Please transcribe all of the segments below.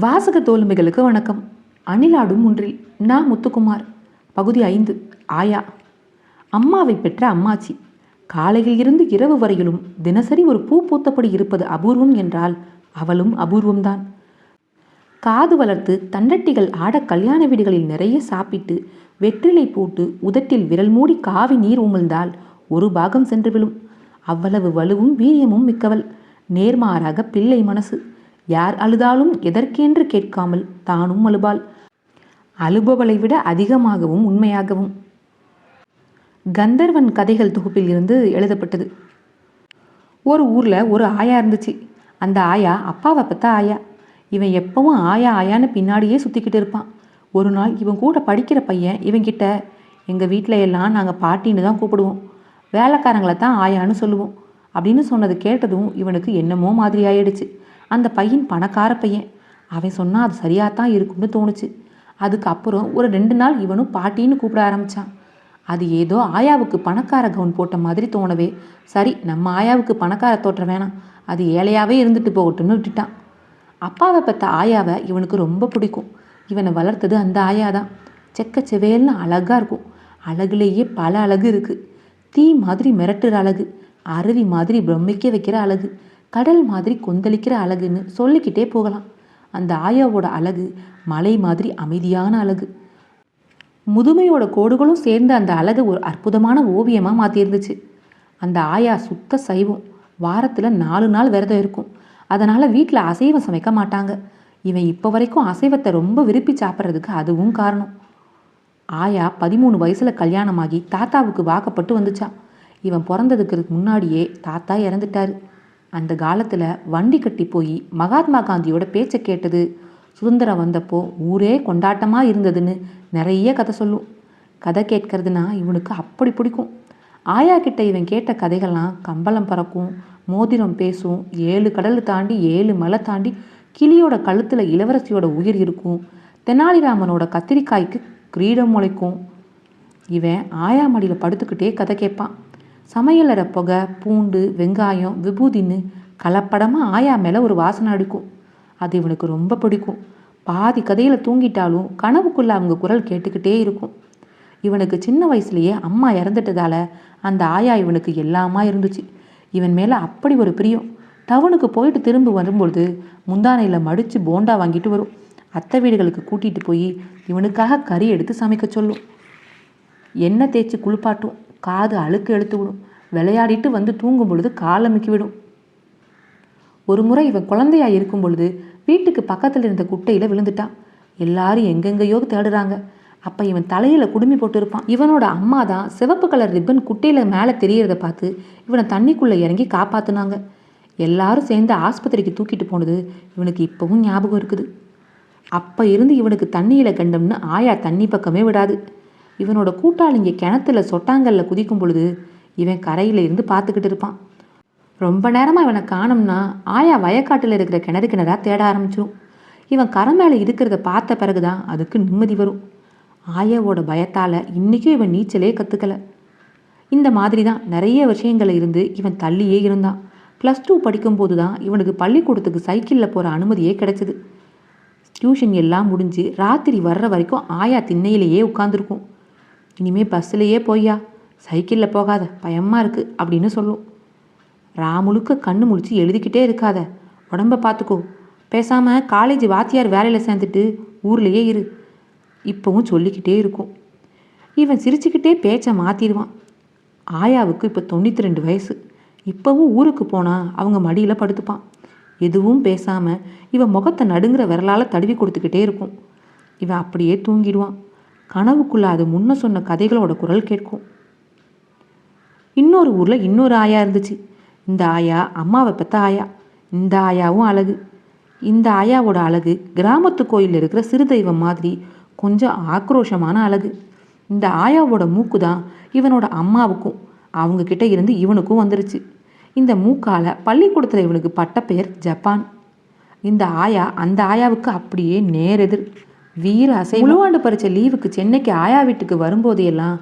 வாசக தோலுமைகளுக்கு வணக்கம். அணிலாடும் ஒன்றில் நான் முத்துக்குமார் பகுதி ஐந்து ஆயா. அம்மாவை பெற்ற அம்மாச்சி காலையில் இருந்து இரவு வரையிலும் தினசரி ஒரு பூ பூத்தபடி இருப்பது அபூர்வம் என்றால் அவளும் அபூர்வம்தான். காது வளர்த்து தண்டட்டிகள் ஆட கல்யாண வீடுகளில் நிறைய சாப்பிட்டு வெற்றிலை போட்டு உதட்டில் விரல் மூடி காவி நீர் உமிழ்ந்தால் ஒரு பாகம் சென்று விழும். அவ்வளவு வலுவும் வீரியமும் மிக்கவள். நேர்மாறாக பிள்ளை மனசு. யார் அழுதாலும் எதற்கென்று கேட்காமல் தானும் அழுபாள். அழுபவளை விட அதிகமாகவும் உண்மையாகவும். கந்தர்வன் கதைகள் தொகுப்பில் இருந்து எழுதப்பட்டது. ஒரு ஊரில் ஒரு ஆயா இருந்துச்சு. அந்த ஆயா அப்பாவை பார்த்தா ஆயா. இவன் எப்பவும் ஆயா ஆயான்னு பின்னாடியே சுற்றிக்கிட்டு இருப்பான். ஒரு நாள் இவன் கூட படிக்கிற பையன் இவன்கிட்ட எங்கள் வீட்டில் எல்லாம் நாங்கள் பாட்டின்னு தான் கூப்பிடுவோம். வேலைக்காரங்களை தான் ஆயான்னு சொல்லுவோம். அப்படின்னு சொன்னது கேட்டதும் இவனுக்கு என்னமோ மாதிரி ஆயிடுச்சு. அந்த பையன் பணக்கார பையன். அவன் சொன்னால் அது சரியாக தான் இருக்கும்னு தோணுச்சு. அதுக்கப்புறம் ஒரு ரெண்டு நாள் இவனும் பாட்டின்னு கூப்பிட ஆரம்பித்தான் அது ஏதோ ஆயாவுக்கு பணக்கார கவுன் போட்ட மாதிரி தோணவே. சரி நம்ம ஆயாவுக்கு பணக்கார தோற்ற வேணாம். அது ஏழையாகவே இருந்துட்டு போகட்டும்னு விட்டுட்டான். அப்பாவை பார்த்த ஆயாவை இவனுக்கு ரொம்ப பிடிக்கும். இவனை வளர்த்தது அந்த ஆயா தான் செக்க செவேல்னு அழகாக இருக்கும். அழகுலேயே பல அழகு இருக்குது தீ மாதிரி மிரட்டுற அழகு. அருவி மாதிரி பிரமிக்க வைக்கிற அழகு. கடல் மாதிரி கொந்தளிக்கிற அழகுன்னு சொல்லிக்கிட்டே போகலாம். அந்த ஆயாவோட அழகு மலை மாதிரி அமைதியான அழகு. முதுமையோட கோடுகளும் சேர்ந்து அந்த அழகு ஒரு அற்புதமான ஓவியமாக மாற்றிருந்துச்சு அந்த ஆயா சுத்த சைவம். வாரத்தில் நாலு நாள் விரதம் இருக்கும். அதனால் வீட்டில் அசைவம் சமைக்க மாட்டாங்க. இவன் இப்போ வரைக்கும் அசைவத்தை ரொம்ப விரும்பி சாப்பிட்றதுக்கு அதுவும் காரணம். ஆயா பதிமூணு வயசில் கல்யாணமாகி தாத்தாவுக்கு வாக்கப்பட்டு வந்துச்சான் இவன் பிறந்ததுக்கு முன்னாடியே தாத்தா இறந்துட்டாரு. அந்த காலத்தில் வண்டி கட்டி போய் மகாத்மா காந்தியோட பேச்சை கேட்டது. சுதந்திரம் வந்தப்போ ஊரே கொண்டாட்டமாக இருந்ததுன்னு நிறைய கதை சொல்லும். கதை கேட்கறதுனா இவனுக்கு அப்படி பிடிக்கும். ஆயா கிட்ட இவன் கேட்ட கதைகள்லாம் கம்பளம் பறக்கும் மோதிரம் பேசும் ஏழு கடல் தாண்டி ஏழு மலை தாண்டி கிளியோட கழுத்தில் இளவரசியோட உயிர் இருக்கும். தெனாலிராமனோட கத்திரிக்காய்க்கு கிரீடம் முளைக்கும். இவன் ஆயா மடியில் படுத்துக்கிட்டே கதை கேட்பான். சமையலற புகை பூண்டு வெங்காயம் விபூதின்னு கலப்படமாக ஆயா மேலே ஒரு வாசனை அடிக்கும். அது இவனுக்கு ரொம்ப பிடிக்கும். பாதி கதையில் தூங்கிட்டாலும் கனவுக்குள்ளே அவங்க குரல் கேட்டுக்கிட்டே இருக்கும். இவனுக்கு சின்ன வயசுலேயே அம்மா இறந்துட்டதால அந்த ஆயா இவனுக்கு எல்லாமா இருந்துச்சு. இவன் மேலே அப்படி ஒரு பிரியம். டவுனுக்கு போயிட்டு திரும்ப வரும்பொழுது முந்தானையில் மடித்து போண்டா வாங்கிட்டு வரும். அத்தை வீடுகளுக்கு கூட்டிகிட்டு போய் இவனுக்காக கறி எடுத்து சமைக்க சொல்லும். எண்ணெய் தேய்ச்சி குளிப்பாட்டும். காது அழுக்கு எடுத்து விடும். விளையாடிட்டு வந்து தூங்கும் பொழுது காலமிக்கி விடும். ஒரு முறை இவன் குழந்தையா இருக்கும் பொழுது வீட்டுக்கு பக்கத்தில் இருந்த குட்டையில் விழுந்துட்டான். எல்லாரும் எங்கெங்கேயோ தேடுறாங்க. அப்போ இவன் தலையில் குடுமி போட்டிருப்பான் இவனோட அம்மா தான் சிவப்பு கலர் ரிப்பன் குட்டையில் மேலே தெரியறத பார்த்து இவனை தண்ணிக்குள்ளே இறங்கி காப்பாத்துனாங்க. எல்லாரும் சேர்ந்து ஆஸ்பத்திரிக்கு தூக்கிட்டு போனது இவனுக்கு இப்போவும் ஞாபகம் இருக்குது. அப்போ இருந்து இவனுக்கு தண்ணியில் கண்டம்னு ஆயா தண்ணி பக்கமே விடாது. இவனோட கூட்டாளிங்க கிணத்துல சொட்டாங்கல்ல குதிக்கும் பொழுது இவன் கரையில் இருந்து பார்த்துக்கிட்டு இருப்பான். ரொம்ப நேரமாக இவனை காணோம்னா ஆயா வயக்காட்டில் இருக்கிற கிணறு கிணறா தேட ஆரம்பிச்சிடும் இவன் கரை மேலே இருக்கிறத பார்த்த பிறகு தான் அதுக்கு நிம்மதி வரும். ஆயாவோட பயத்தால் இன்றைக்கும் இவன் நீச்சலே கற்றுக்கல இந்த மாதிரி தான் நிறைய விஷயங்கள் இருந்து இவன் தள்ளியே இருந்தான். ப்ளஸ் டூ படிக்கும்போது தான் இவனுக்கு பள்ளிக்கூடத்துக்கு சைக்கிளில் போகிற அனுமதியே கிடைச்சிது. டியூஷன் எல்லாம் முடிஞ்சு ராத்திரி வர்ற வரைக்கும் ஆயா திண்ணையிலேயே உட்காந்துருக்கும் இனிமே பஸ்ஸிலேயே போய்யா. சைக்கிளில் போகாத. பயமாக இருக்குது அப்படின்னு சொல்லும். ராமுழுக்க கண்ணு முழிச்சு எழுதிக்கிட்டே இருக்காத. உடம்ப பார்த்துக்கோ. பேசாமல் காலேஜ் வாத்தியார் வேலையில் சேர்ந்துட்டு ஊர்லேயே இரு. இப்போவும் சொல்லிக்கிட்டே இருக்கும். இவன் சிரிச்சுக்கிட்டே பேச்சை மாற்றிடுவான் ஆயாவுக்கு இப்போ தொண்ணூற்றி ரெண்டு வயசு. இப்போவும் ஊருக்கு போனால் அவங்க மடியில் படுத்துப்பான். எதுவும் பேசாமல் இவன் முகத்தை நடுங்கிற விரலால் தடவி கொடுத்துக்கிட்டே இருக்கும். இவன் அப்படியே தூங்கிடுவான். கனவுக்குள்ள அது முன்ன சொன்ன கதைகளோட குரல் கேட்கும். இன்னொரு ஊரில் இன்னொரு ஆயா இருந்துச்சு. இந்த ஆயா அம்மாவை பெற்ற ஆயா. இந்த ஆயாவும் அழகு. இந்த ஆயாவோட அழகு கிராமத்து கோயிலில் இருக்கிற சிறு தெய்வம் மாதிரி கொஞ்சம் ஆக்ரோஷமான அழகு. இந்த ஆயாவோட மூக்கு தான் இவனோட அம்மாவுக்கும் அவங்க கிட்ட இருந்து இவனுக்கும் வந்துருச்சு. இந்த மூக்கால பள்ளிக்கூடத்தில் இவனுக்கு பட்ட பெயர் ஜப்பான். இந்த ஆயா அந்த ஆயாவுக்கு அப்படியே நேரெதிர். வீர அசை முழுவாண்டு பறிச்ச லீவுக்கு சென்னைக்கு ஆயா வீட்டுக்கு வரும்போதெல்லாம்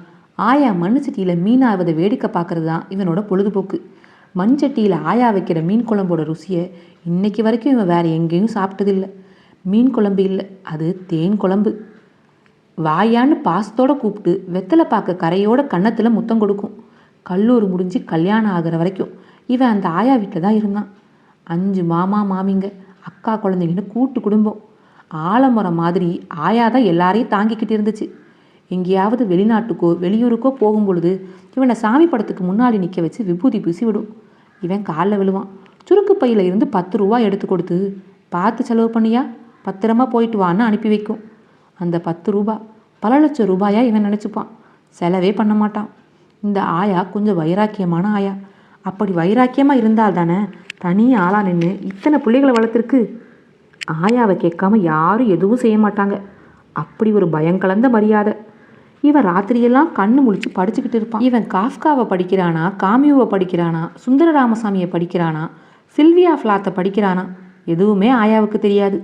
ஆயா மண் சட்டியில் மீன் ஆவதை வேடிக்கை பார்க்கறது தான் இவனோட பொழுதுபோக்கு. மண் சட்டியில் ஆயா வைக்கிற மீன் குழம்போட ருசியை இன்னைக்கு வரைக்கும் இவன் வேற எங்கேயும் சாப்பிட்டதில்லை. மீன் குழம்பு இல்லை அது தேன் குழம்பு. வாயான்னு பாசத்தோடு கூப்பிட்டு வெத்தலை பார்க்க கரையோட கன்னத்தில் முத்தம் கொடுக்கும். கல்லூரி முடிஞ்சு கல்யாணம் ஆகிற வரைக்கும் இவன் அந்த ஆயா வீட்டில் தான் இருந்தான். அஞ்சு மாமா மாமிங்க அக்கா குழந்தைங்கன்னு கூட்டு குடும்பம். ஆலமரம் மாதிரி ஆயா தான் எல்லாரையும் தாங்கிக்கிட்டு இருந்துச்சு. எங்கேயாவது வெளிநாட்டுக்கோ வெளியூருக்கோ போகும் பொழுது இவனை சாமி படத்துக்கு முன்னாடி நிற்க வச்சு விபூதி பூசி விடும் இவன் காலில் விழுவான். சுருக்கு பையில் இருந்து பத்து ரூபா எடுத்து கொடுத்து பார்த்து செலவு பண்ணியா? பத்திரமா போயிட்டு வான்னு அனுப்பி வைக்கும். அந்த பத்து ரூபா பல லட்சம் ரூபாயா இவன் நினச்சிப்பான். செலவே பண்ண மாட்டான். இந்த ஆயா கொஞ்சம் வைராக்கியமான ஆயா. அப்படி வைராக்கியமாக இருந்தால் தானே தனி ஆளா நின்று இத்தனை பிள்ளைகளை வளர்த்துருக்கு? ஆயாவை கேட்காம யாரும் எதுவும் செய்ய மாட்டாங்க. அப்படி ஒரு பயங்கலந்த மரியாதை. இவன் ராத்திரியெல்லாம் கண்ணு முழிச்சு படிச்சுக்கிட்டு இருப்பான். இவன் காஃப்காவை படிக்கிறானா காமியூவை படிக்கிறானா சுந்தர ராமசாமியை படிக்கிறானா சில்வியா ஃப்ளாத்தை படிக்கிறானா எதுவுமே ஆயாவுக்கு தெரியாது.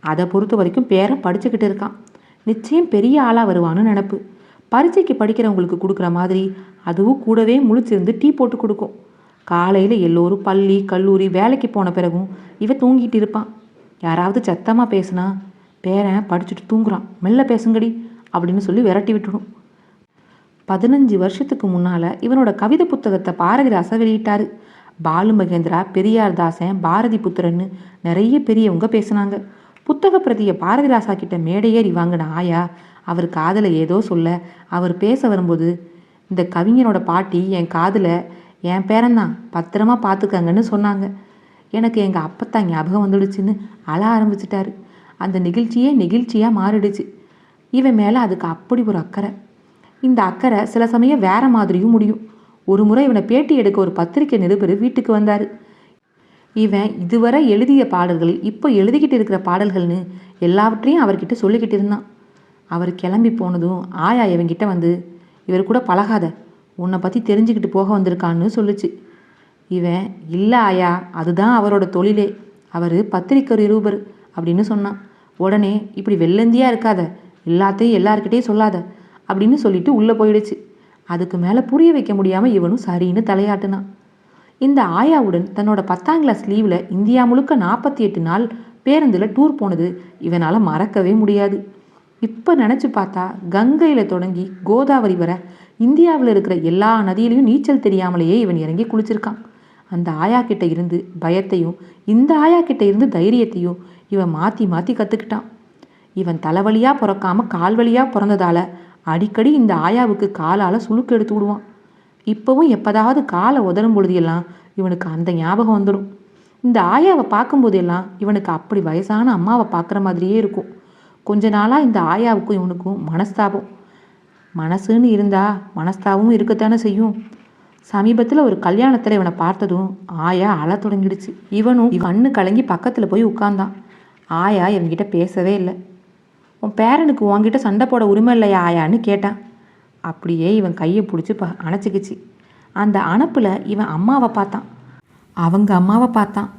அதை பொறுத்த வரைக்கும் பேரை படிச்சுக்கிட்டு இருக்கான். நிச்சயம் பெரிய ஆளாக வருவான்னு நினப்பு. பரீட்சைக்கு படிக்கிறவங்களுக்கு கொடுக்குற மாதிரி அதுவும் கூடவே முழிச்சிருந்து டீ போட்டு கொடுக்கும். காலையில் எல்லோரும் பள்ளி கல்லூரி வேலைக்கு போன பிறகும் இவன் தூங்கிட்டு இருப்பான். யாராவது சத்தமாக பேசுனா பேரன் படிச்சுட்டு தூங்குறான். மெல்ல பேசுங்கடி அப்படின்னு சொல்லி விரட்டி விட்டுடும். பதினஞ்சு வருஷத்துக்கு முன்னால் இவனோட கவிதை புத்தகத்தை பாரதிதாசன் வெளியிட்டார். பாலு மகேந்திரா பெரியார் தாசன் பாரதி புத்திரன்னு நிறைய பெரியவங்க பேசுனாங்க. புத்தக பிரதியை பாரதிராசா கிட்ட மேடையேறி வாங்கின ஆயா அவர் காதில் ஏதோ சொல்ல அவர் பேச வரும்போது இந்த கவிஞனோட பாட்டி என் காதில் என் பேரன்தான் பத்திரமா பார்த்துக்கங்கன்னு சொன்னாங்க. எனக்கு எங்கள் அப்பத்தான் ஞாபகம் வந்துடுச்சுன்னு அழ ஆரம்பிச்சிட்டாரு. அந்த நிகழ்ச்சியே நெகிழ்ச்சியாக மாறிடுச்சு. இவன் மேலே அதுக்கு அப்படி ஒரு அக்கறை. இந்த அக்கறை சில சமயம் வேற மாதிரியும் முடியும். ஒரு முறை இவனை பேட்டி எடுக்க ஒரு பத்திரிக்கை நிருபர் வீட்டுக்கு வந்தார். இவன் இதுவரை எழுதிய பாடல்கள் இப்போ எழுதிக்கிட்டு இருக்கிற பாடல்கள்னு எல்லாவற்றையும் அவர்கிட்ட சொல்லிக்கிட்டு இருந்தான். அவர் கிளம்பி போனதும் ஆயா இவன்கிட்ட வந்து இவர் கூட பழகாத. உன்னை பற்றி தெரிஞ்சுக்கிட்டு போக வந்திருக்கான்னு சொல்லுச்சு. இவன் இல்லை ஆயா அதுதான் அவரோட தொழிலே. அவர் பத்திரிக்கை நிரூபர் அப்படின்னு சொன்னான். உடனே இப்படி வெள்ளந்தியாக இருக்காத. எல்லாத்தையும் எல்லாருக்கிட்டேயும் சொல்லாத. அப்படின்னு சொல்லிட்டு உள்ளே போயிடுச்சு. அதுக்கு மேலே புரிய வைக்க முடியாமல் இவனும் சரின்னு தலையாட்டுனான். இந்த ஆயாவுடன் தன்னோட பத்தாம் கிளாஸ் லீவில் இந்தியா முழுக்க நாற்பத்தி எட்டு நாள் பேருந்தில் டூர் போனது இவனால் மறக்கவே முடியாது. இப்போ நினச்சி பார்த்தா கங்கையில் தொடங்கி கோதாவரி வரை இந்தியாவில் இருக்கிற எல்லா நதியிலையும் நீச்சல் தெரியாமலேயே இவன் இறங்கி குளிச்சிருக்கான். அந்த ஆயா கிட்ட இருந்து பயத்தையும் இந்த ஆயா கிட்ட இருந்து தைரியத்தையும் இவன் மாற்றி மாற்றி கற்றுக்கிட்டான் இவன் தலைவலியாக பிறக்காம கால்வழியாக பிறந்ததால அடிக்கடி இந்த ஆயாவுக்கு காலால் சுளுக்கு எடுத்து விடுவான். இப்போவும் எப்போதாவது காலை உதறும் பொழுதெல்லாம் இவனுக்கு அந்த ஞாபகம் வந்துடும். இந்த ஆயாவை பார்க்கும்போதெல்லாம் இவனுக்கு அப்படி வயசான அம்மாவை பார்க்குற மாதிரியே இருக்கும். கொஞ்ச நாளாக இந்த ஆயாவுக்கும் இவனுக்கும் மனஸ்தாபம். மனசுன்னு இருந்தா மனஸ்தாபமும் இருக்கத்தானே செய்யும். சமீபத்தில் ஒரு கல்யாணத்தில் இவனை பார்த்ததும் ஆயா அழ தொடங்கிடுச்சு. இவனும் கண்ணு கலங்கி பக்கத்தில் போய் உட்கார்ந்தான். ஆயா இவன்கிட்ட பேசவே இல்லை. உன் பேரனுக்கு உன்கிட்ட சண்டை போட உரிமை இல்லையா ஆயான்னு கேட்டான். அப்படியே இவன் கையை பிடிச்சி ப அணைச்சிக்கிச்சு. அந்த அணைப்பில் இவன் அம்மாவை பார்த்தான். அவங்க அம்மாவை பார்த்தான்.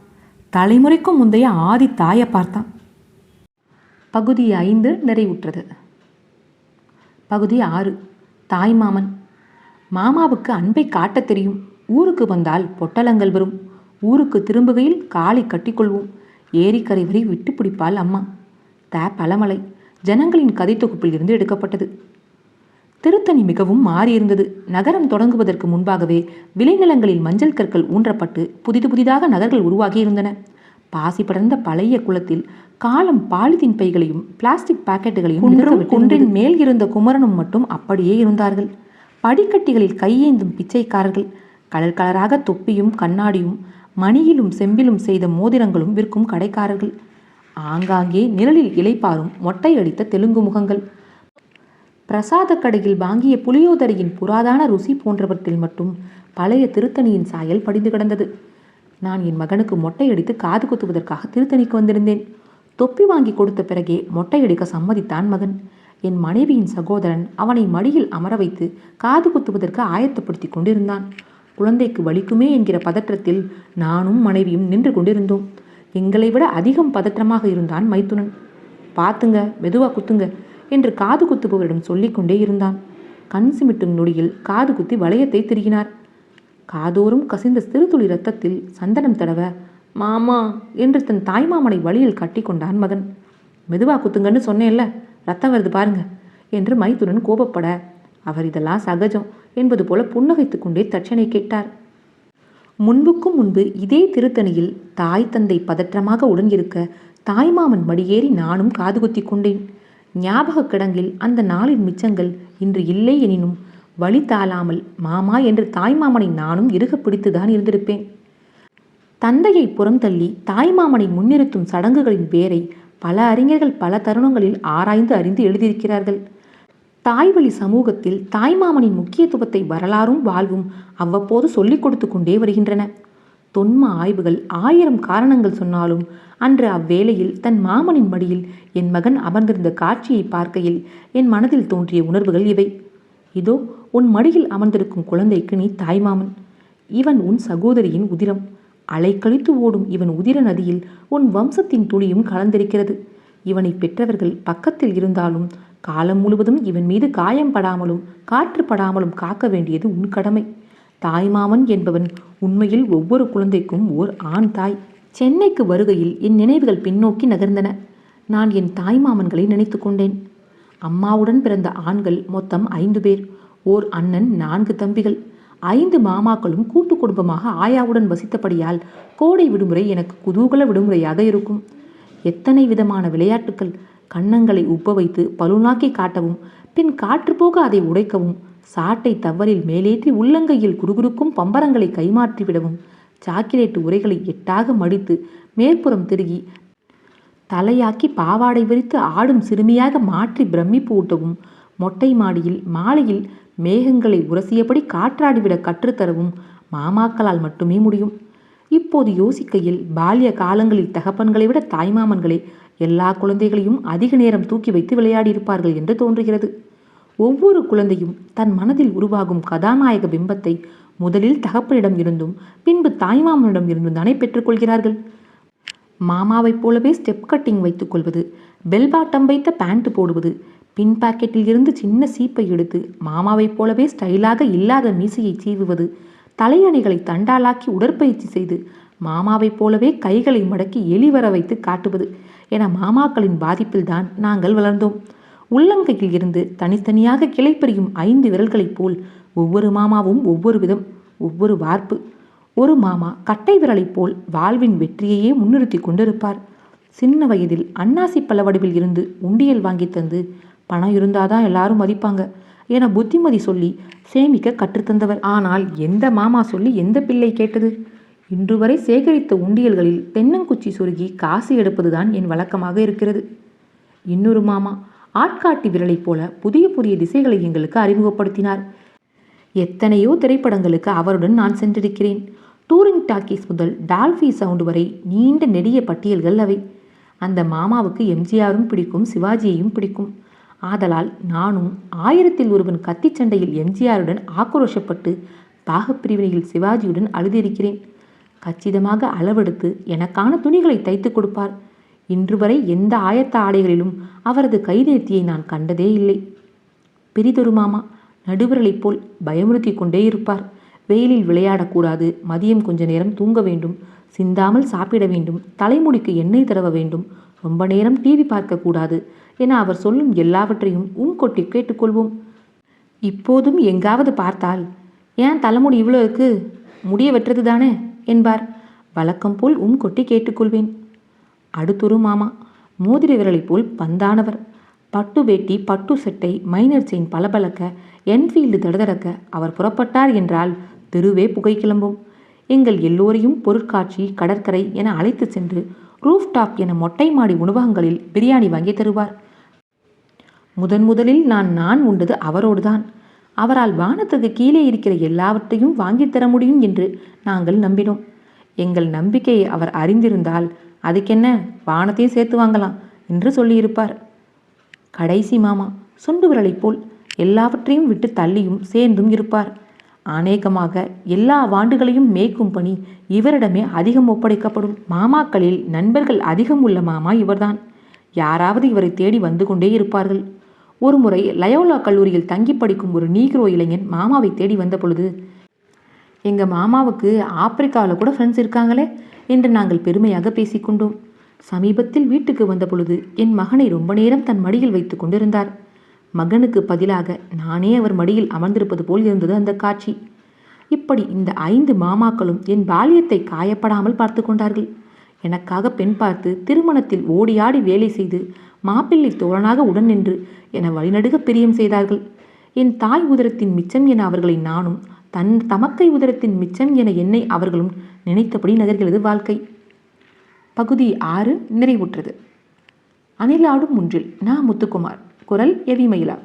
தலைமுறைக்கும் முந்தைய ஆதி தாயை பார்த்தான். பகுதி ஐந்து நிறைவுற்றது. பகுதி ஆறு தாய்மாமன் மாமாவுக்கு அன்பை காட்டத் தெரியும். ஊருக்கு வந்தால் பொட்டலங்கள் வரும். ஊருக்கு திரும்புகையில் காலை கட்டிக்கொள்வோம். ஏரிக்கரை வரை விட்டு பிடிப்பாள் அம்மா. த பழமலை ஜனங்களின் கதை தொகுப்பில் இருந்து எடுக்கப்பட்டது. திருத்தணி மிகவும் மாறியிருந்தது. நகரம் தொடங்குவதற்கு முன்பாகவே விளைநிலங்களில் மஞ்சள் கற்கள் ஊன்றப்பட்டு புதிது புதிதாக நகர்கள் உருவாகி இருந்தன பாசி படர்ந்த பழைய குளத்தில் காலம் பாலிதீன் பைகளையும் பிளாஸ்டிக் பாக்கெட்டுகளையும் குன்றின் மேல் இருந்த குமரனும் மட்டும் அப்படியே இருந்தார்கள். படிக்கட்டிகளில் கையேந்தும் பிச்சைக்காரர்கள். கலர் கலராக தொப்பியும் கண்ணாடியும் மணியிலும் செம்பிலும் செய்த மோதிரங்களும் விற்கும் கடைக்காரர்கள். ஆங்காங்கே நிழலில் இலைப்பாரும் மொட்டை அடித்த தெலுங்கு முகங்கள். பிரசாத கடையில் வாங்கிய புளியோதரையின் புராதான ருசி போன்றவற்றில் மட்டும் பழைய திருத்தணியின் சாயல் படிந்து கிடந்தது. நான் என் மகனுக்கு மொட்டையடித்து காது குத்துவதற்காக திருத்தணிக்கு வந்திருந்தேன். தொப்பி வாங்கி கொடுத்த பிறகே மொட்டையடிக்க சம்மதித்தான் மகன். என் மனைவியின் சகோதரன் அவனை மடியில் அமர வைத்து காது குத்துவதற்கு ஆயத்தப்படுத்தி கொண்டிருந்தான். குழந்தைக்கு வலிக்குமே என்கிற பதற்றத்தில் நானும் மனைவியும் நின்று கொண்டிருந்தோம். எங்களை விட அதிகம் பதற்றமாக இருந்தான் மைத்துனன். பார்த்துங்க மெதுவா குத்துங்க என்று காது குத்துபவரிடம் சொல்லிக்கொண்டே இருந்தான். கண் சிமிட்டும் நொடியில் காது குத்தி வளையத்தை திருகினார். காதோறும் கசிந்த சிறுதுளி ரத்தத்தில் சந்தனம் தடவ மாமா என்று தன் தாய்மாமனை வழியில் கட்டி கொண்டான் மகன். மெதுவா குத்துங்கன்னு சொன்னேன்ல ரத்தம் வருது பாருங்க. என்று மைத்துனன் கோபப்பட அவர் இதெல்லாம் சகஜம் என்பது போல புன்னகைத்து கொண்டே தட்சனை கேட்டார். முன்புக்கும் முன்பு இதே திருத்தணியில் தாய் தந்தை பதற்றமாக உடன் இருக்க தாய்மாமன் மடியேறி நானும் காது குத்தி கொண்டேன். ஞாபகக் கிடங்கில் அந்த நாளின் மிச்சங்கள் இன்று இல்லை எனினும் வழி தாளாமல் மாமா என்று தாய்மாமனை நானும் இறுக பிடித்துதான் இருந்திருப்பேன். தந்தையை புறந்தள்ளி தாய்மாமனை முன்னிறுத்தும் சடங்குகளின் பேரை பல அறிஞர்கள் பல தருணங்களில் ஆராய்ந்து அறிந்து எழுதியிருக்கிறார்கள். தாய்வழி சமூகத்தில் தாய்மாமனின் முக்கியத்துவத்தை வரலாறும் வாழ்வும் அவ்வப்போது சொல்லிக் கொடுத்து கொண்டே வருகின்றன. தொன்ம ஆய்வுகள் ஆயிரம் காரணங்கள் சொன்னாலும் அன்று அவ்வேளையில் தன் மாமனின் மடியில் என் மகன் அமர்ந்திருந்த காட்சியை பார்க்கையில் என் மனதில் தோன்றிய உணர்வுகள் இவை. இதோ உன் மடியில் அமர்ந்திருக்கும் குழந்தைக்கு நீ தாய்மாமன் இவன் உன் சகோதரியின் உதிரம். அலைக்கழித்து ஓடும் இவன் உதிர நதியில் உன் வம்சத்தின் துளியும் கலந்திருக்கிறது. இவனை பெற்றவர்கள் பக்கத்தில் இருந்தாலும் காலம் முழுவதும் இவன் மீது காயம் படாமலும் காற்று படாமலும் காக்க வேண்டியது உன் கடமை. தாய்மாமன் என்பவன் உண்மையில் ஒவ்வொரு குழந்தைக்கும் ஓர் ஆண் தாய். சென்னைக்கு வருகையில் என் நினைவுகள் பின்னோக்கி நகர்ந்தன. நான் என் தாய்மாமன்களை நினைத்து கொண்டேன். அம்மாவுடன் பிறந்த ஆண்கள் மொத்தம் ஐந்து பேர். ஓர் அண்ணன் நான்கு தம்பிகள். ஐந்து மாமாக்களும் கூட்டு குடும்பமாக ஆயாவுடன் வசித்தபடியால் கோடை விடுமுறை எனக்கு குதூகல விடுமுறையாக இருக்கும். எத்தனை விதமான விளையாட்டுக்கள் கன்னங்களை உப்ப வைத்து பலுனாக்கி காட்டவும் பின் காற்று போக அதை உடைக்கவும் சாட்டை தவறில் மேலேற்றி உள்ளங்கையில் குறுகுறுக்கும் பம்பரங்களை கைமாற்றி விடவும் சாக்கிலேட்டு உரைகளை எட்டாக மடித்து மேற்புறம் திருகி தலையாக்கி பாவாடை விரித்து ஆடும் சிறுமியாக மாற்றி பிரமிப்பு ஊட்டவும் மொட்டை மாடியில் மாலையில் மேகங்களை உரசியபடி காற்றாடிவிட கற்றுத்தரவும் மாமாக்களால் மட்டுமே முடியும். இப்போது யோசிக்கையில் பால்ய காலங்களில் தகப்பன்களை விட தாய்மாமன்களே எல்லா குழந்தைகளையும் அதிக நேரம் தூக்கி வைத்து விளையாடியிருப்பார்கள் என்று தோன்றுகிறது. ஒவ்வொரு குழந்தையும் தன் மனதில் உருவாகும் கதாநாயக பிம்பத்தை முதலில் தகப்பனிடம் இருந்தும் பின்பு தாய்மாமனிடம் இருந்தும் தானே பெற்றுக்கொள்கிறார்கள். மாமாவைப் போலவே ஸ்டெப் கட்டிங் வைத்துக் கொள்வது பெல் பாட்டம் வைத்த பேண்ட் போடுவது பின் பாக்கெட்டில் இருந்து சின்ன சீப்பை எடுத்து மாமாவைப் போலவே ஸ்டைலாக இல்லாத மீசையை சீவுவது தலையணைகளை தண்டாலாக்கி உடற்பயிற்சி செய்து மாமாவைப் போலவே கைகளை மடக்கி எலிவர வைத்து காட்டுவது என மாமாக்களின் பாதிப்பில்தான் நாங்கள் வளர்ந்தோம். உள்ளங்கையில் இருந்து தனித்தனியாக கிளைப்பறியும் ஐந்து விரல்களைப் போல் ஒவ்வொரு மாமாவும் ஒவ்வொரு விதம் ஒவ்வொரு வார்ப்பு. ஒரு மாமா கட்டை விரலைப் போல் வாழ்வின் வெற்றியையே முன்னிறுத்தி கொண்டிருப்பார். சின்ன வயதில் அன்னாசி பழ வடிவில் இருந்து உண்டியல் வாங்கி தந்து பணம் இருந்தாதான் எல்லாரும் மதிப்பாங்க என புத்திமதி சொல்லி சேமிக்க கற்றுத்தந்தவர். ஆனால் எந்த மாமா சொல்லி எந்த பிள்ளை கேட்டது? இன்று வரை சேகரித்த உண்டியல்களில் தென்னங்குச்சி சுருகி காசு எடுப்பதுதான் என் வழக்கமாக இருக்கிறது. இன்னொரு மாமா ஆட்காட்டி விரலைப் போல புதிய புதிய திசைகளை எங்களுக்கு அறிமுகப்படுத்தினார். எத்தனையோ திரைப்படங்களுக்கு அவருடன் நான் சென்றிருக்கிறேன். டூரிங் டாக்கீஸ் முதல் டால்ஃபி சவுண்ட் வரை நீண்ட நெடிய பட்டியல்கள் அவை. அந்த மாமாவுக்கு எம்ஜிஆரும் பிடிக்கும் சிவாஜியையும் பிடிக்கும். ஆதலால் நானும் ஆயிரத்தில் ஒருவன் கத்தி சண்டையில் எம்ஜிஆருடன் ஆக்ரோஷப்பட்டு பாகப்பிரிவினையில் சிவாஜியுடன் அழுதிருக்கிறேன். கச்சிதமாக அளவெடுத்து எனக்கான துணிகளை தைத்து கொடுப்பார். இன்று வரை எந்த ஆயத்த ஆடைகளிலும் அவரது கைநேர்த்தியை நான் கண்டதே இல்லை. பிரிதொரு மாமா நடுவிரலைப் போல் பயமுறுத்தி கொண்டே இருப்பார். வெயிலில் விளையாடக்கூடாது மதியம் கொஞ்ச நேரம் தூங்க வேண்டும் சிந்தாமல் சாப்பிட வேண்டும் தலைமுடிக்கு எண்ணெய் தடவ வேண்டும் ரொம்ப நேரம் டிவி பார்க்கக்கூடாது என அவர் சொல்லும் எல்லாவற்றையும் உம் கொட்டி கேட்டுக்கொள்வோம். இப்போதும் எங்காவது பார்த்தால் ஏன் தலைமுடி இவ்வளோ இருக்கு? முடிய வெட்டுறது தானே? என்பார். வழக்கம் போல் உம் கொட்டி கேட்டுக்கொள்வேன். அடுத்தொரு மாமா மோதிர விரலைப் போல் பந்தானவர். பட்டு வேட்டி பட்டு சட்டை மைனர் செயின் பளபளக்க என்ஃபீல்டு தடதடக்க அவர் புறப்பட்டார் என்றால் தெருவே புகை கிளம்பும். எங்கள் எல்லோரையும் பொருட்காட்சி கடற்கரை என அழைத்து சென்று ரூஃப் டாப் என மொட்டை மாடி உணவகங்களில் பிரியாணி வாங்கி தருவார். முதன் முதலில் நான் நான் உண்டது அவரோடு தான் அவரால் வானத்துக்கு கீழே இருக்கிற எல்லாவற்றையும் வாங்கித் தர முடியும் என்று நாங்கள் நம்பினோம். எங்கள் நம்பிக்கையை அவர் அறிந்திருந்தால் அதுக்கென்ன? வானத்தையும் சேர்த்து வாங்கலாம் என்று சொல்லியிருப்பார். கடைசி மாமா சுண்டு விரலைப் போல் எல்லாவற்றையும் விட்டு தள்ளியும் சேர்ந்தும் இருப்பார். அநேகமாக எல்லா வாண்டுகளையும் மேய்க்கும் பணி இவரிடமே அதிகம் ஒப்படைக்கப்படும். மாமாக்களில் நண்பர்கள் அதிகம் உள்ள மாமா இவர்தான். யாராவது இவரை தேடி வந்து கொண்டே இருப்பார்கள். ஒருமுறை லயோலா கல்லூரியில் தங்கி படிக்கும் ஒரு நீக்ரோ இளைஞன் மாமாவை தேடி வந்த பொழுது எங்கள் மாமாவுக்கு ஆப்பிரிக்காவில் கூட ஃப்ரெண்ட்ஸ் இருக்காங்களே? என்று நாங்கள் பெருமையாக பேசிக்கொண்டோம் சமீபத்தில் வீட்டுக்கு வந்த பொழுது என் மகனை ரொம்ப நேரம் தன் மடியில் வைத்து கொண்டிருந்தார். மகனுக்கு பதிலாக நானே அவர் மடியில் அமர்ந்திருப்பது போல் இருந்தது அந்த காட்சி. இப்படி இந்த ஐந்து மாமாக்களும் என் பால்யத்தை காயப்படாமல் பார்த்து கொண்டார்கள். எனக்காக பெண் பார்த்து திருமணத்தில் ஓடியாடி வேலை செய்து மாப்பிள்ளை தோழனாக உடன் நின்று என வழிநடுக பிரியம் செய்தார்கள். என் தாய் உதரத்தின் மிச்சம் என அவர்களை நானும் தன் தமக்கை உதரத்தின் மிச்சம் என என்னை அவர்களும் நினைத்தபடி நகர்கிறது வாழ்க்கை. பகுதி ஆறு நிறைவுற்றது. அணிலாடும் ஒன்றில் நா முத்துக்குமார். குரல் எவிமயிலா